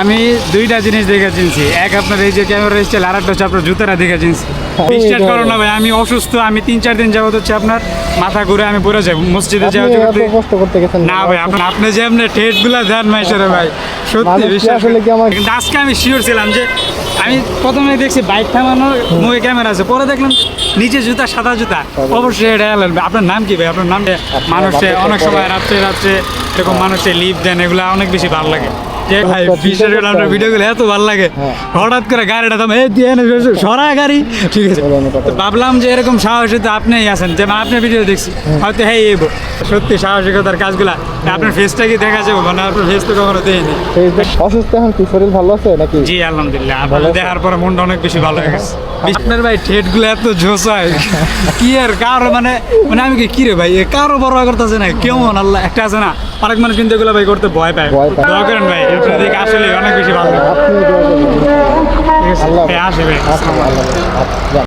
আমি দুইটা জিনিস দেখে চিনছি। এক আপনার এই যে ক্যামেরা স্টাইল আর একটা হচ্ছে আপনার জুতারা দেখে চিনছি। বিশ্বাস করো না ভাই। আমি অসুস্থ আমি তিন চার দিন যাবত হচ্ছে আপনার মাথা ঘুরে আমি পড়ে যাই মসজিদে যাওয়া কষ্ট করতে গেছেন না ভাই। আপনি আপনি যে আপনি ঠেটগুলা দেন মাইসেরে ভাই সত্যি বিশ্বাস আসলে কি আমার- আজকে আমি শিওর ছিলাম যে আমি প্রথমে দেখছি বাইক থামানোর মুখে ক্যামেরা আছে পরে দেখলাম নিচে জুতা সাদা জুতা। অবশ্যই এটা এলেন আপনার নাম কি ভাই? আপনার নাম মানুষে অনেক সময় রাত্রে রাত্রে এরকম মানুষে লিভ দেন এগুলো অনেক বেশি ভালো লাগে। ভাই বিশেষ করে আপনার ভিডিওগুলো এত ভালো লাগে। হ্যাঁ। হঠাৎ করে গাড়িটা দাম এই দিয়ে সরা গাড়ি ঠিক আছে। বলেন কথা। তো ভাবলাম যে এরকম সাহসী তো আপনিই আছেন যে মানে ভিডিও দেখছি হয়তো হ্যাঁ এবো। সত্যি সাহসিকতার কাজগুলা আপনার ফেসটা কি দেখা যাবে? মানে আপনার ফেস তো কখনো দেয়নি অসুস্থ এখন কি শরীর ভালো আছে নাকি? জি আলহামদুলিল্লাহ। আপনার দেখার পরে মনটা অনেক বেশি ভালো হয়ে গেছে। আপনার ভাই ঠেট এত জোস হয়। কি আর কারও মানে মানে আমি কি রে ভাই কারও বড় করতেছে না কেমন আল্লাহ একটা আছে না? অনেক মানুষ কিন্তু এগুলো ভাই করতে ভয় পায়। দোয়া করেন ভাই আপনার দিকে আসলে অনেক বেশি ভালো। আসে ভাই। আল্লাহ যান।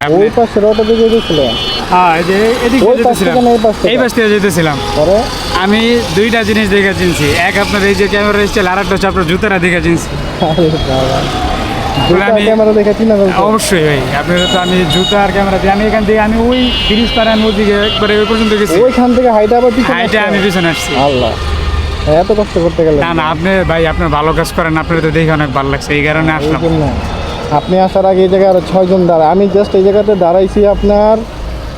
আপনি- ওই পাশে অটো দিকে গেছিলেন হ্যাঁ এই যে এদিক ওই দিয়ে পাশ যেতেছিলাম। এই পাশ? থেকে? এই পাশ থেকে যেতেছিলাম। পরে? আমি দুইটা জিনিস দেখে চিনছি। এক আপনার এই যে ক্যামেরা স্টাইল আর একটা হচ্ছে আপনার জুতারা দেখে চিনছি। আরে বাবা। দুইটা আমি- ক্যামেরা দেখে চিনা ফেলছে। অবশ্যই ভাই আপনার তো আমি জুতা আর ক্যামেরা দিয়ে আমি এখান থেকে আমি ওই ব্রিজ পার আমি একবারে ওই পর্যন্ত গেছি। ওইখান থেকে হাইটা আবার পিছনে আমি পিছনে আসছি। আল্লাহ এত কষ্ট করতে গেলেন না না আপনি ভাই আপনার ভালো কাজ করেন আপনার তো দেখে অনেক ভালো লাগছে এই কারণে আসলাম। আপনি আসার আগে এই জায়গায় আরও ছয়জন দাঁড়া আমি জাস্ট এই জায়গাতে দাঁড়াইছি আপনার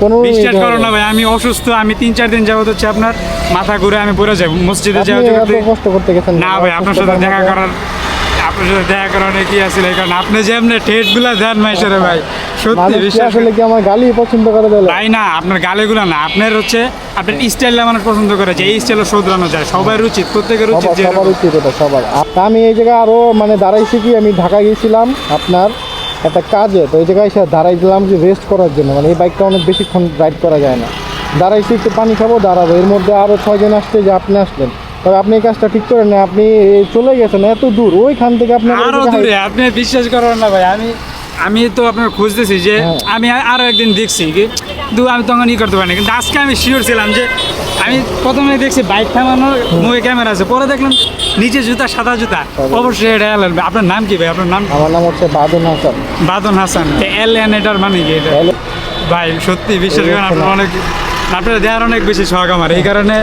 পনেরো বিশ্বাস করো না ভাই আমি অসুস্থ আমি তিন চার দিন যাবত হচ্ছে আপনার মাথা ঘুরে আমি পড়ে যাই মসজিদে যাওয়া কষ্ট করতে গেছেন না ভাই আপনার সাথে দেখা করার আপনার সাথে দেখা করার কি আছে এই আপনি যে এমনি ঠেটগুলা দেন মাইসেরে ভাই সত্যি বিশ্বাস আসলে কি আমার গালি পছন্দ করে দিল তাই না আপনার গালিগুলো না আপনার হচ্ছে আপনার স্টাইলটা মানুষ পছন্দ করে যে এই স্টাইলে শোধরানো যায় সবার উচিত প্রত্যেকের উচিত সবার উচিত এটা সবার। আমি এই জায়গায় আরও মানে দাঁড়াইছি কি আমি ঢাকা গিয়েছিলাম আপনার একটা কাজে তো এই জায়গায় এসে দাঁড়াই দিলাম যে রেস্ট করার জন্য মানে এই বাইকটা অনেক বেশিক্ষণ রাইড করা যায় না। দাঁড়াইছি একটু পানি খাব দাঁড়াবো এর মধ্যে আরও ছয়জন আসছে যে আপনি আসলেন। তবে আপনি এই কাজটা ঠিক করেন না আপনি চলে গেছেন এত দূর ওইখান থেকে আপনার ওই আরও দূরে আপনি বিশ্বাস করেন না ভাই আমি আমি তো আপনার খুঁজতেছি যে হ্যাঁ। আমি আরও একদিন দেখছি কি কিন্তু আমি তখন ই করতে পারিনি কিন্তু আজকে আমি শিওর ছিলাম যে আমি প্রথমে দেখছি বাইক থামানোর মুখে ক্যামেরা আছে পরে দেখলাম নিচে জুতা সাদা জুতা অবশ্যই এটা এলেন আপনার নাম কি ভাই? আপনার নাম আমার নাম হচ্ছে বাদন হাসান। বাদন হাসান। এল এন এটার মানে কি এটা? ভাই সত্যি বিশ্বাস করেন আপনার অনেক আপনার দেওয়ার অনেক বেশি শখ আমার। এই কারণে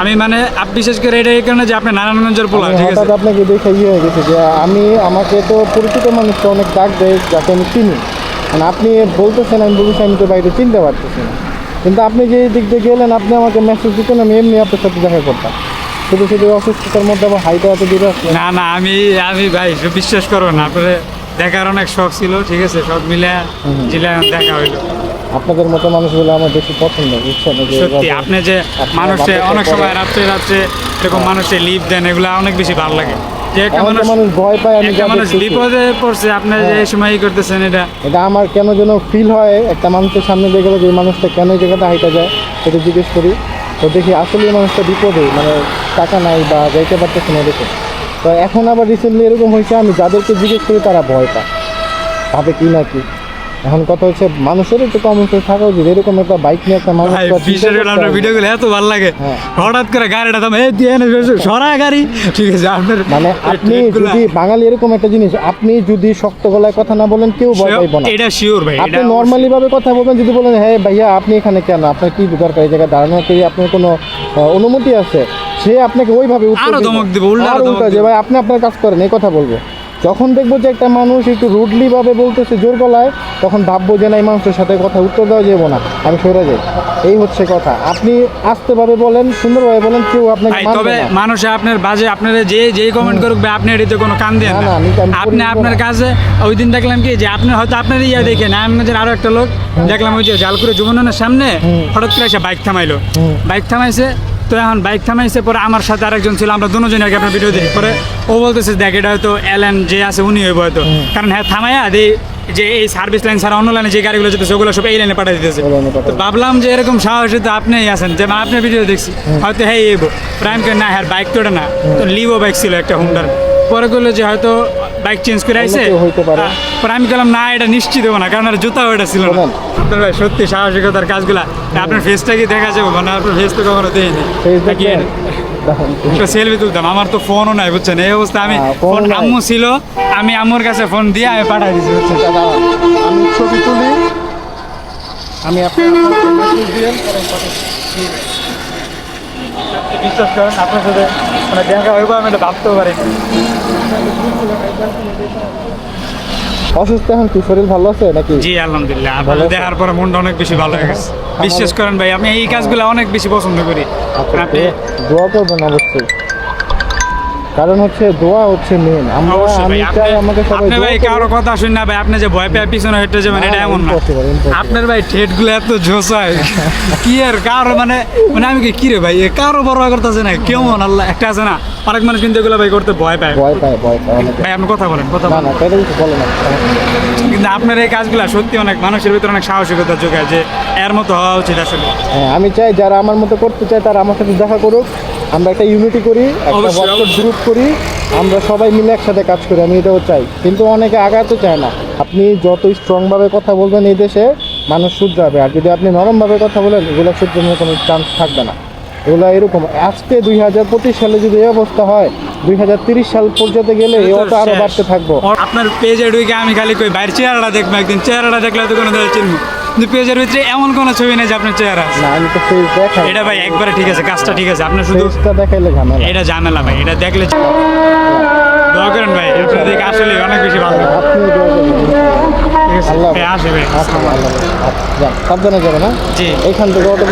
আমি মানে বিশেষ করে এটা এই কারণে যে আপনি নারায়ণগঞ্জের পোলা ঠিক আছে? আপনাকে দেখে ইয়ে হয়ে গেছে যে আমি আমাকে তো পরিচিত মানুষটা অনেক ডাক দেয় যাকে আমি চিনি। মানে আপনি বলতেছেন আমি বলতেছি আমি তো বাইরে চিনতে পারতেছি না। কিন্তু আপনি যে দিক দিয়ে গেলেন আপনি আমাকে মেসেজ দিতেন আমি এমনি আপনার সাথে দেখা করতাম। শুধু শুধু অসুস্থতার মধ্যে আমার হাইটা এত দূরে না না আমি আমি ভাই বিশ্বাস করব না আপনার দেখার অনেক শখ ছিল ঠিক আছে? সব মিলে জিলে দেখা হইল। আপনাদের মতো মানুষগুলো আমার বেশি পছন্দ বুঝছেন? সত্যি আপনি যে মানুষে অনেক সময় রাত্রে রাত্রে এরকম মানুষে লিভ দেন এগুলো অনেক বেশি ভালো লাগে। যে একটা মানুষ ভয় পায় আমি একটা মানুষ বিপদে পড়ছে আপনি যে সময় করতেছেন এটা এটা আমার কেন যেন ফিল হয় একটা মানুষের সামনে দেখে গেলে যে মানুষটা কেন এই জায়গাটা হাইটা যায় সেটা জিজ্ঞেস করি। তো দেখি আসলে মানুষটা বিপদে মানে টাকা নাই বা যাইতে পারতেছে না দেখে। তো এখন আবার রিসেন্টলি এরকম হয়েছে আমি যাদেরকে জিজ্ঞেস করি তারা ভয় পায়। ভাবে কি না কি। এখন কথা হচ্ছে মানুষের একটু কমন সেন্স থাকা উচিত এরকম একটা বাইক নিয়ে একটা মানুষ বিশেষ করে আপনার। ভিডিওগুলো এত ভালো লাগে হ্যাঁ। হঠাৎ করে গাড়িটা দাম এই দিয়ে সরা গাড়ি ঠিক আছে আপনার মানে আপনি যদি বাঙালি এরকম একটা জিনিস আপনি যদি শক্ত গলায় কথা না বলেন কেউ ভয় পাইব না এটা শিওর ভাই আপনি নর্মালি ভাবে কথা বলবেন যদি বলেন হ্যাঁ ভাইয়া আপনি এখানে কেন আপনার কি দরকার এই জায়গায় দাঁড়ানোর কি আপনার কোনো অনুমতি আছে সে আপনাকে ওইভাবে উত্তর আরও দিবে। ধমক দিবে, উল্টা যে দিবে। ভাই আপনি আপনার কাজ করেন এই কথা বলব যখন দেখব যে একটা মানুষ একটু রুডলি ভাবে বলতেছে জোর গলায় তখন ভাববো যে না এই মানুষের সাথে কথা উত্তর দেওয়া যাব না আমি সরে যাই। এই হচ্ছে কথা। আপনি আস্তেভাবে বলেন সুন্দরভাবে বলেন কেউ আপনাকে তবে মানুষে আপনার বাজে আপনার যে যেই কমেন্ট করুক ভাই আপনি এটিতে কোনো কান দেন না, আপনি আপনার কাছে ওই দিন দেখলাম কি যে আপনি হয়তো আপনার ইয়া দেখেন আমাদের আরও একটা লোক দেখলাম ওই যে জালকুড়ে যমুনানের সামনে। হঠাৎ করে এসে বাইক থামাইলো। বাইক থামাইছে তো এখন বাইক থামাইছে পরে আমার সাথে আরেকজন ছিল আমরা দুজনে আগে আপনার ভিডিও দেখি। পরে ও বলতেছে দেখ এটা হয়তো এলেন যে আছে উনি হইব হয়তো। কারণ হ্যাঁ থামাইয়া দে যে এই সার্ভিস লাইন ছাড়া অন্য লাইনে যে গাড়িগুলো যেতেছে ওগুলো সব এই লাইনে পাঠিয়ে দিতেছে। তো ভাবলাম যে এরকম সাহসী তো আপনিই আছেন যে মানে আপনার ভিডিও দেখছি। হয়তো হ্যাঁ এবো প্রাইম না হ্যাঁ বাইক তো না। তো লিভো বাইক ছিল একটা হুন্ডার পরে করল যে হয়তো বাইক চেঞ্জ করে আইছে? কেউ হইতে পারে। পরে আমি বললাম না এটা নিশ্চিত হব না কারণ আর জুতা ওটা ছিল না। শোনেন। আপনার ভাই সত্যি সাহসিকতার কাজগুলা। আপনার ফেসটা কি দেখা যাবে? মানে আপনার ফেস তো কখনো? একটা সেলফি তুলতাম। আমার তো ফোনও নাই বুঝছেন? এই অবস্থা আমি হ্যাঁ, ফোন আম্মু ছিল আমি আম্মুর কাছে ফোন দিয়ে আমি পাঠাই দিয়েছি বুঝছেন? আমি ছবি তুলি। আমি আপনার মেসেজ দিয়েন পরে পাঠাচ্ছি। বিশ্বাস করেন আপনার সাথে মানে দেখা হয়ে আমি এটা ভাবতেও পারি অসুস্থ এখন কি? শরীর ভালো আছে নাকি? জি আলহামদুলিল্লাহ। ভালো আপনার? দেখার পরে মনটা অনেক বেশি ভালো হয়ে গেছে। বিশ্বাস করেন ভাই আমি এই কাজগুলো অনেক বেশি পছন্দ করি। আপনি দোয়া- দোয়া করবেন অবশ্যই। কারণ হচ্ছে দোয়া হচ্ছে মেন আমরা আমি চাই আমাকে সবাই আপনি ভাই কারও কথা শুন না ভাই আপনি যে ভয় পেয়ে পিছনে হেঁটে যাবেন এটা এমন না। আপনার ভাই ঠেটগুলো এত ঝোসায় কি আর কারও মানে মানে আমি কি রে ভাই এ কারও বড় করতেছে না কেমন আল্লাহ একটা আছে না? অনেক মানুষ কিন্তু এগুলো ভাই করতে ভয় পায়। ভয় পায় ভয় পায় ভাই আপনি কথা বলেন কথা না বলেন। কিন্তু আপনার এই কাজগুলো সত্যি অনেক মানুষের ভিতরে অনেক সাহসিকতা যোগায় যে এর মতো হওয়া উচিত আসলে। হ্যাঁ, আমি চাই যারা আমার মতো করতে চায় তারা আমার সাথে দেখা করুক। আমরা একটা ইউনিটি করি একটা হোয়াটসঅ্যাপ গ্রুপ করি আমরা সবাই মিলে একসাথে কাজ করি আমি এটাও চাই। কিন্তু অনেকে আগাতে চায় না। আপনি যত স্ট্রংভাবে কথা বলবেন এই দেশে মানুষ শুধরাবে। আর যদি আপনি নরমভাবে কথা বলেন এগুলো শুধরানোর কোনো চান্স থাকবে না। এগুলো এরকম। আজকে দুই হাজার পঁচিশ সালে যদি এই অবস্থা হয় দুই হাজার তিরিশ সাল পর্যন্ত গেলে এই অত আরও বাড়তে থাকব। আপনার পেজে ঢুকে আমি খালি কই বাইরের চেহারাটা দেখব একদিন। চেহারাটা দেখলে তো কোনো চিনবো। কিন্তু পেজের ভিতরে এমন কোনো ছবি নেই যে আপনার চেহারা। না আমি তো ফেস দেখাই এটা ভাই একবারে ঠিক আছে কাজটা ঠিক আছে। আপনি শুধু দেখাইলে ঝামেলা। এটা ঝামেলা ভাই এটা দেখলে দোয়া করেন ভাই আপনার দিকে আসলে অনেক বেশি ভালো। আপনি ঠিক আছে আল্লাহ ভাই আসে ভাই। আচ্ছা আচ্ছা, সাবধানে যাবেন হ্যাঁ? জি। এইখান থেকে অটো।